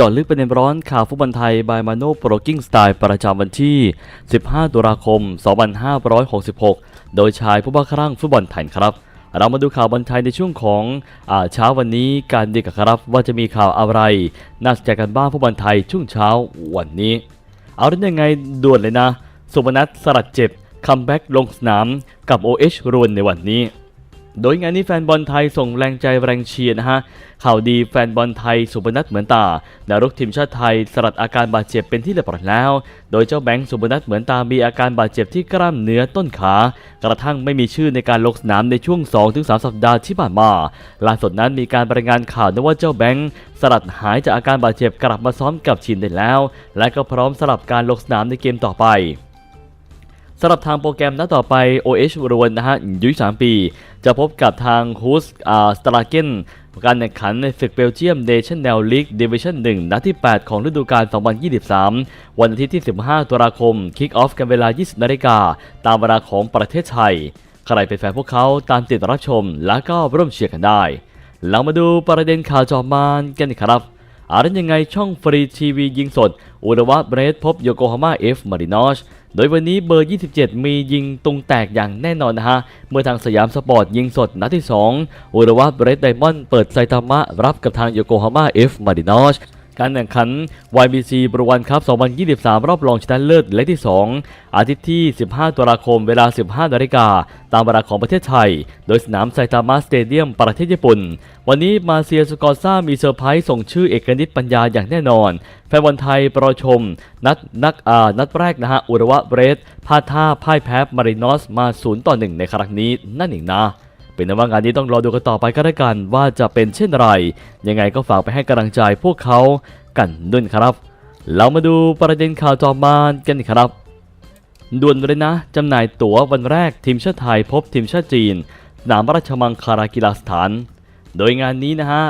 จาะลึกประเด็นร้อนข่าวฟุตบอลไทยบายมาโนโปรกิ้งสไตล์ประจำวันที่ 15 ตุลาคม 2566 โดยชายผู้บ้าคลั่งฟุตบอลไทยครับ เรามาดูข่าวบอลไทยในช่วงของอาเช้าวันนี้การดีกับครับว่าจะมีข่าวอะไร น่าสนใจกันบ้างฟุตบอลไทยช่วงเช้าวันนี้ เอาได้ยังไงด่วนเลยนะ สุพนัทสลัดเจ็บคัมแบ็กลงสนามกับ OH รวนในวันนี้ โดยงานนี้แฟนบอลไทยส่งแรงใจแรงเชียร์นะฮะ ข่าวดีแฟนบอลไทยสุพนัทเหมือนตาดารุกทีมชาติไทยสลัดอาการบาดเจ็บเป็นที่เรียบร้อยแล้ว โดยเจ้าแบงค์สุพนัทเหมือนตามีอาการบาดเจ็บที่กล้ามเนื้อต้นขา กระทั่งไม่มีชื่อในการลงสนามในช่วง 2-3 สัปดาห์ที่ผ่านมาล่าสุดนั้นมีการรายงานข่าวนะว่าเจ้าแบงค์สลัดหายจากอาการบาดเจ็บกลับมาซ้อมกับทีมได้แล้ว และก็พร้อมสำหรับการลงสนามในเกมต่อไป สำหรับทางโปรแกรมนัดต่อไป OH รวนนะฮะอายุ3ปี จะพบกับทางฮูสอ่าสตราเกนการแข่งขันในศึกเบลเยียมเนชั่นแนลลีกดิวิชั่น1นัดที่ 8 ของฤดูกาล 2023 วันอาทิตย์ที่ 15 ตุลาคม คิกออฟกันเวลา 20 นาฬิกา ตามเวลาของประเทศไทย ใครเป็นแฟนพวกเขาตามติดรับชม และก็ร่วมเชียร์กันได้ เรามาดูประเด็นข่าวจอมานกันครับอารันยังไงช่องฟรีทีวียิงสด อุรวัตเบรสพบโยโกฮาม่าเอฟมารินอช โดยวันนี้เบอร์ 27 มียิงตุงแตกอย่างแน่นอนนะฮะ เมื่อทางสยามสปอร์ตยิงสดนัดที่2อุรวัตเบรสไดมอนด์เปิดไซตามะรับกับทางโยโกฮาม่าเอฟมารินอช การแข่งขัน YBC บรวันครับ 2023 รอบรองชนะเลิศเล็กที่ 2 อาทิตย์ที่ 15 ตุลาคม เวลา 15นาฬิกา ตามเวลาของประเทศไทย โดยสนามไซตามะสเตเดียม ประเทศญี่ปุ่น วันนี้มาเซียสกอร์ซ่ามีเซอร์ไพรส์ส่งชื่อเอกนิตปัญญาอย่างแน่นอน แฟนบอลไทยปรอชม นัดนักอ่านัดแรกนะฮะ อุรวะเบรสพลาดท่าพ่ายแพ้มารินอสมา 0 ต่อ 1 ในครั้งนี้นั่นเองนะ เป็นนว่างานนี้ต้องรอดูกันต่อไปก็แล้วกันว่าจะเป็นเช่นไร ยังไงก็ฝากไปให้กำลังใจพวกเขากันด้วยนครับ เรามาดูประเด็นข่าวจอมานกันครับด่วนเลยนะจำหน่ายตั๋ววันแรกทีมชาติไทยพบทีมชาติจีนสนามราชมังคลากีฬาสถาน โดยงานนี้นะฮะ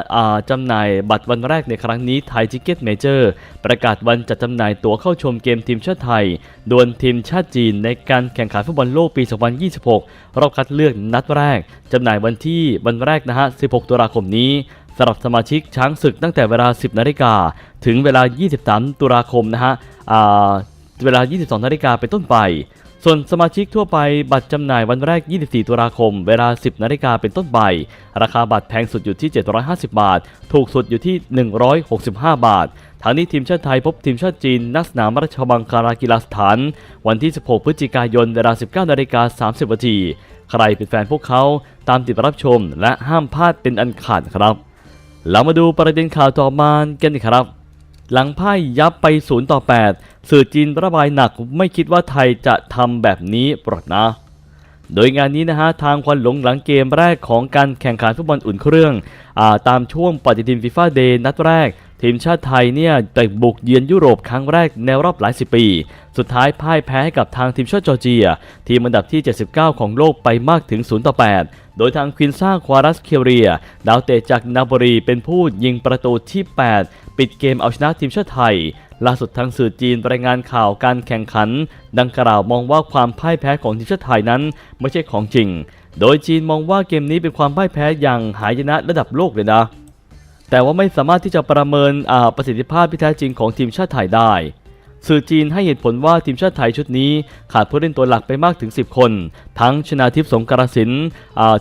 จำหน่ายบัตรวันแรกในครั้งนี้ไทยทิเก็ตเมเจอร์ประกาศวันจัดจำหน่ายตั๋วเข้าชมเกมทีมชาติไทย ดวลทีมชาติจีนในการแข่งขันฟุตบอลโลกปี 2026 รอบคัดเลือกนัดแรกจำหน่ายวันที่วันแรกนะฮะ 16 ตุลาคมนี้สำหรับสมาชิกช้างศึกตั้งแต่เวลา 10 นาฬิกาถึงเวลา 23 ตุลาคมนะฮะอ่าเวลา 22 นาฬิกาเป็นต้นไป ส่วนสมาชิกทั่วไปบัตรจำหน่ายวันแรก 24 ตุลาคม เวลา 10 นาฬิกาเป็นต้นไป ราคาบัตรแพงสุดอยู่ที่ 750 บาท ถูกสุดอยู่ที่ 165 บาททางนี้ทีมชาติไทยพบทีมชาติจีนนักสนามราชบังคลากีฬาสถาน วันที่ 16 พฤศจิกายน เวลา 19 นาฬิกา 30 นาที ใครเป็นแฟนพวกเขาตามติดรับชม และห้ามพลาดเป็นอันขาดครับ เรามาดูประเด็นข่าวต่อมากันครับ หลังพ่ายยับไป 0 ต่อ 8 สื่อจีนระบายหนักไม่คิดว่าไทยจะทำแบบนี้ปรดนะ โดยงานนี้นะฮะทางควันหลงหลังเกมแรกของการแข่งขันฟุตบอลอุ่นเครื่องอาตามช่วงปฏิทินฟีฟ่าเดย์นัดแรก ทีมชาติไทยเนี่ยแต่บุกเยือนยุโรปครั้งแรกในรอบหลายสิบปี สุดท้ายพ่ายแพ้ให้กับทางทีมชาติจอร์เจีย ทีมอันดับที่ 79 ของโลกไปมากถึง 0 ต่อ 8 โดยทางควินซ่าควารัสเคียเรีย ดาวเตะจากนาโปลีเป็นผู้ยิงประตูที่ 8 ปิดเกมเอาชนะทีมชาติไทยล่าสุดทางสื่อจีนรายงานข่าวการแข่งขัน ดังกล่าวมองว่าความพ่ายแพ้ของทีมชาติไทยนั้นไม่ใช่ของจริง โดยจีนมองว่าเกมนี้เป็นความพ่ายแพ้อย่างหายนะระดับโลกเลยนะ แต่ว่าไม่สามารถที่จะประเมินประสิทธิภาพที่แท้จริงของทีมชาติไทยได้ สื่อจีนให้เหตุผลว่าทีมชาติไทยชุดนี้ขาดผู้เล่นตัวหลักไปมากถึง 10 คน ทั้งชนาทิพย์สงกรสิน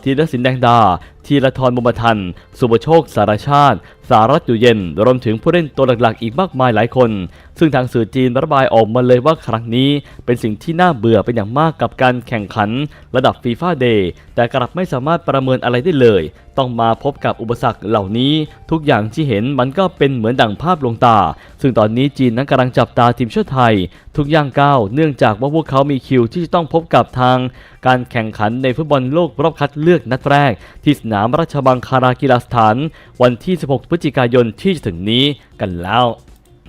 ทีรศินแดงดา ทีละทรบุมทัน สุบโชค สารชาติ สารัตอยู่เย็น รวมถึงผู้เล่นตัวหลักๆ อีกมากมายหลายคน ซึ่งทางสื่อจีนระบายออกมาเลยว่าครั้งนี้ เป็นสิ่งที่น่าเบื่อเป็นอย่างมากกับการแข่งขัน ระดับฟีฟ่าเดย์แต่กลับไม่สามารถประเมินอะไรได้เลย ต้องมาพบกับอุปสรรคเหล่านี้ ทุกอย่างที่เห็นมันก็เป็นเหมือนดั่งภาพลวงตา ซึ่งตอนนี้จีนนั้นกำลังจับตาทีมชาติไทย ทุกย่างก้าวเนื่องจากว่าพวกเขามีคิวที่จะต้องพบกับทางการแข่งขันในฟุตบอลโลกรอบคัดเลือกนัดแรก ที่สนามราชบังคลากีฬาสถาน วันที่ 16 พฤศจิกายนที่จะถึงนี้กันแล้ว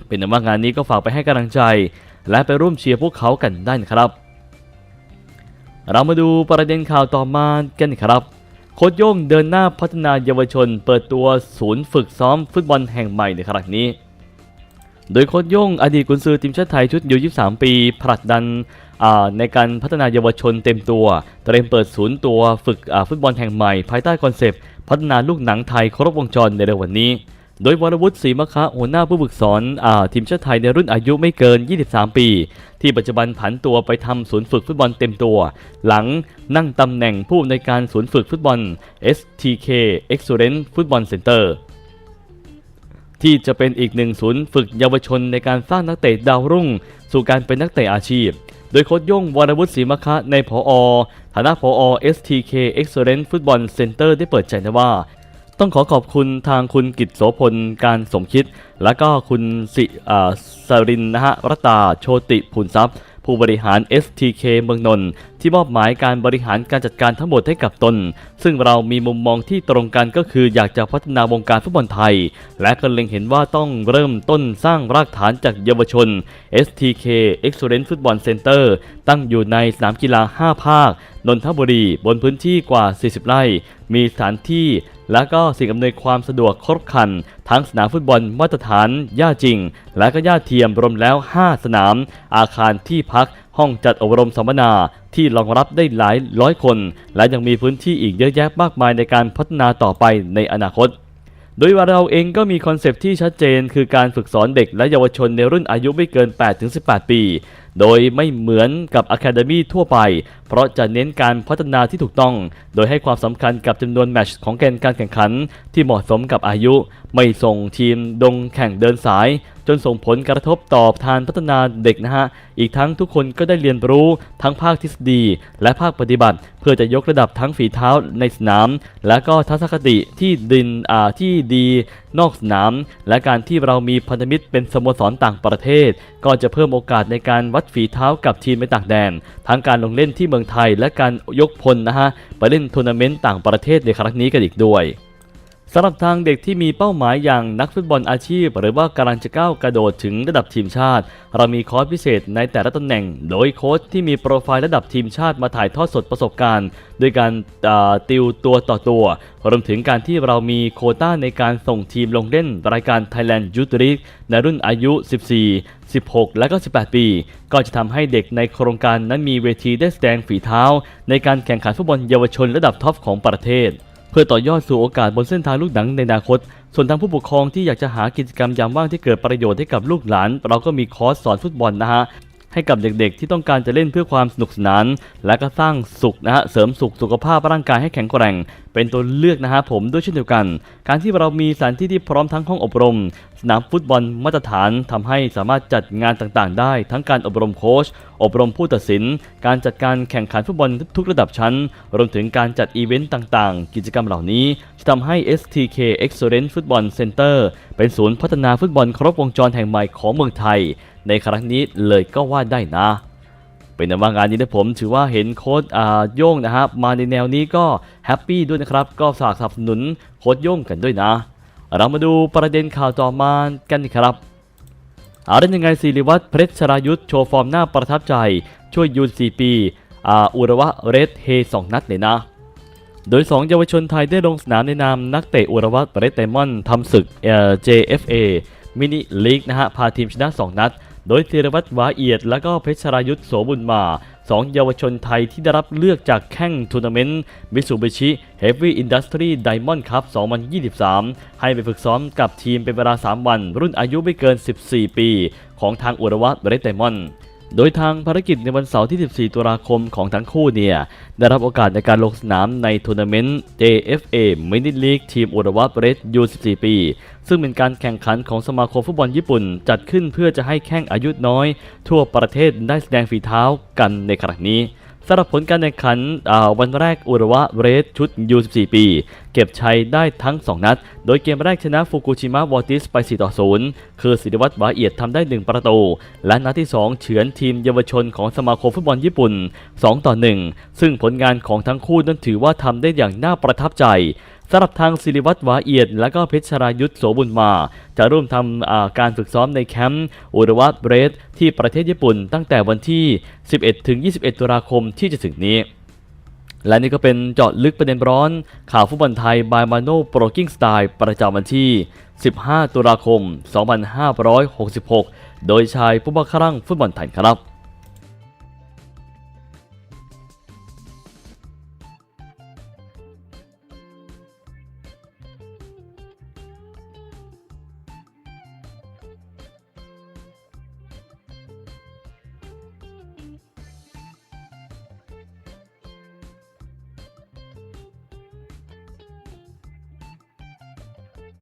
เป็นว่างานนี้ก็ฝากไปให้กำลังใจ และไปร่วมเชียร์พวกเขากันได้นะครับ เรามาดูประเด็นข่าวต่อมากันครับโค้ชโย่งเดินหน้าพัฒนาเยาวชน เปิดตัวศูนย์ฝึกซ้อมฟุตบอลแห่งใหม่ในครั้งนี้ โดยโค้ชย่งอดีตกุนซือทีมชาติไทยชุดยู23 ปีผลักดันในการพัฒนาเยาวชนเต็มตัว เตรียมเปิดศูนย์ตัวฝึกฟุตบอลแห่งใหม่ ภายใต้คอนเซปต์พัฒนาลูกหนังไทยครบวงจรในเร็ววันนี้ โดยวรวุฒิศรีมะคะหัวหน้าผู้ฝึกสอนอทีมชาติไทยในรุ่นอายุไม่เกิน 23 ปี ที่ปัจจุบันผันตัวไปทำศูนย์ฝึกฟุตบอลเต็มตัว หลังนั่งตำแหน่งผู้ในการศูนย์ฝึกฟุตบอล STK Excellence Football Center ที่จะเป็นอีกหนึ่งศูนย์ฝึกเยาวชนในการสร้างนักเตะดาวรุ่ง สู่การเป็นนักเตะอาชีพ โดยโค้ชย่งวรวุฒิศรีมคะในผอฐานะผอ STK Excellence Football Center ได้เปิดใจนะว่า ต้องขอขอบคุณทางคุณกิตโสพลการสมคิด และก็คุณสิอ่าสรินนะฮะรัตตาโชติผุนทรัพย์ ผู้บริหาร STK เมืองนนท์ที่มอบหมายการบริหารการจัดการทั้งหมดให้กับตน ซึ่งเรามีมุมมองที่ตรงกันก็คืออยากจะพัฒนาวงการฟุตบอลไทย และก็เล็งเห็นว่าต้องเริ่มต้นสร้างรากฐานจากเยาวชน STK Excellence Football Center ตั้งอยู่ในสนามกีฬา 5 ภาคนนทบุรีบนพื้นที่กว่า 40 ไร่ มีสถานที่ และก็สิ่งอำนวยความสะดวกครบครัน ทั้งสนามฟุตบอลมาตรฐานหญ้าจริง และก็หญ้าเทียมรวมแล้ว 5 สนาม อาคารที่พักห้องจัดอบรมสัมมนาที่รองรับได้หลายร้อยคน และยังมีพื้นที่อีกเยอะแยะมากมายในการพัฒนาต่อไปในอนาคต โดยว่าเราเองก็มีคอนเซปต์ที่ชัดเจน คือการฝึกสอนเด็กและเยาวชนในรุ่นอายุไม่เกิน 8-18 ปีโดยไม่เหมือนกับ Academy ทั่วไป เพราะจะเน้นการพัฒนาที่ถูกต้อง โดยให้ความสำคัญกับจำนวนแมตช์ของแกนการแข่งขัน ที่เหมาะสมกับอายุ ไม่ส่งทีมดงแข่งเดินสาย จนส่งผลกระทบต่อทานพัฒนาเด็กนะฮะ อีกทั้งทุกคนก็ได้เรียนรู้ทั้งภาคทฤษฎี และภาคปฏิบัติ เพื่อจะยกระดับทั้งฝีเท้าในสนาม และก็ทัศนคติที่ดินอ่าที่ดีนอกสนาม และการที่เรามีพันธมิตรเป็นสโมสรต่างประเทศ ก็จะเพิ่มโอกาสในการวัดฝีเท้ากับทีมไม่ต่างแดน ทั้งการลงเล่นที่เมืองไทยและการยกพลนะฮะไปเล่นทัวร์นาเมนต์ต่างประเทศในครั้งนี้กันอีกด้วย สำหรับทางเด็กที่มีเป้าหมายอย่างนักฟุตบอลอาชีพ หรือว่ากำลังจะก้าวกระโดดถึงระดับทีมชาติ เรามีคอร์สพิเศษในแต่ละตำแหน่ง โดยโค้ชที่มีโปรไฟล์ระดับทีมชาติมาถ่ายทอดสดประสบการณ์ด้วยการติวตัวต่อตัว รวมถึงการที่เรามีโคต้าในการส่งทีมลงเล่นรายการ Thailand Youth League ในรุ่นอายุ 14 16 และก็ 18 ปี ก็จะทำให้เด็กในโครงการนั้นมีเวทีได้แสดงฝีเท้า ในการแข่งขันฟุตบอลเยาวชนระดับท็อปของประเทศ เพื่อต่อยอดสู่โอกาสบนเส้นทางลูกหนังในอนาคต ส่วนทางผู้ปกครองที่อยากจะหากิจกรรมยามว่างที่เกิดประโยชน์ให้กับลูกหลาน เราก็มีคอร์สสอนฟุตบอลนะฮะ ให้กับเด็กๆ ที่ต้องการจะเล่นเพื่อความสนุกสนาน และก็สร้างสุขนะฮะเสริมสุขสุขภาพร่างกายให้แข็งแกร่ง เป็นตัวเลือกนะฮะผมด้วยเช่นเดียวกัน การที่เรามีสถานที่ที่พร้อมทั้งห้องอบรม สนามฟุตบอลมาตรฐานทำให้สามารถจัดงานต่างๆ ได้ ทั้งการอบรมโค้ชอบรมผู้ตัดสิน การจัดการแข่งขันฟุตบอลทุกระดับชั้น รวมถึงการจัดอีเวนต์ต่างๆ กิจกรรมเหล่านี้จะทำให้ STK Excellence Football Center เป็นศูนย์พัฒนาฟุตบอลครบวงจรแห่งใหม่ของเมืองไทย ในครั้งนี้เลยก็ว่าได้นะ เป็นว่างานนี้นะผมถือว่าเห็นโค้ดอ่าโย่งนะครับ มาในแนวนี้ก็แฮปปี้ด้วยนะครับ ก็ฝากสนับสนุนโค้ดโย่งกันด้วยนะ เรามาดูประเด็นข่าวต่อมากันครับอาได้ยังไงศิริวัตรเพชรชรายุทธโชว์ฟอร์มหน้าประทับใจ ช่วยยูน4ปีอ่าอุระวะเรดเฮสองนัดเลยนะ โดย 2 เยาวชนไทยได้ลงสนามในนามนักเตะอุระวะเรดไดมอนทำศึกเอ่อ JFA มินิลีกนะฮะ พาทีมชนะ 2 นัด โดยธีรวัตรวาเอียด และก็เพชรรายุทธ์โสบุญมา2เยาวชนไทยที่ได้รับเลือกจากแข่งทัวร์นาเมนต์มิสูบิชิเฮฟวี่อินดัสทรีไดมอนด์คัพ2023 ให้ไปฝึกซ้อมกับทีมเป็นเวลา 3 วัน รุ่นอายุไม่เกิน 14 ปี ของทางอุระวะเรดไดมอนด์ โดยทางภารกิจในวันเสาร์ที่ 14 ตุลาคมของทั้งคู่เนี่ย ได้รับโอกาสในการลงสนามในทัวร์นาเมนต์ JFA Mini League ทีมอุตวะเรสยู14 ปี ซึ่งเป็นการแข่งขันของสมาคมฟุตบอลญี่ปุ่น จัดขึ้นเพื่อจะให้แข่งอายุน้อย ทั่วประเทศได้แสดงฝีเท้ากันในครั้งนี้ สำหรับผลการแข่งขันวันแรกอุระวะเรสชุด U14 ปี เก็บชัยได้ทั้ง 2 นัด โดยเกมแรกชนะฟุกุชิมะวอติสไป 4 ต่อ 0 คือศิริวัตรบาเอียดทำได้ 1 ประตู และนัดที่ 2 เฉือนทีมเยาวชนของสมาคมฟุตบอลญี่ปุ่น 2 ต่อ 1 ซึ่งผลงานของทั้งคู่นั้นถือว่าทำได้อย่างน่าประทับใจ สำหรับทางศิริวัตรวาเอียด และก็เพชรชรายุทธโสบุญมา จะร่วมทำการฝึกซ้อมในแคมป์อุระวะเบรสที่ประเทศญี่ปุ่นตั้งแต่วันที่ 11 ถึง 21 ตุลาคมที่จะถึงนี้ และนี่ก็เป็นเจาะลึกประเด็นร้อน ข่าวฟุตบอลไทยบายมาโนโปรกิ้งสไตล์ประจำวันที่ 15 ตุลาคม 2566 โดยชายผู้บังคับฟุตบอลไทยครับ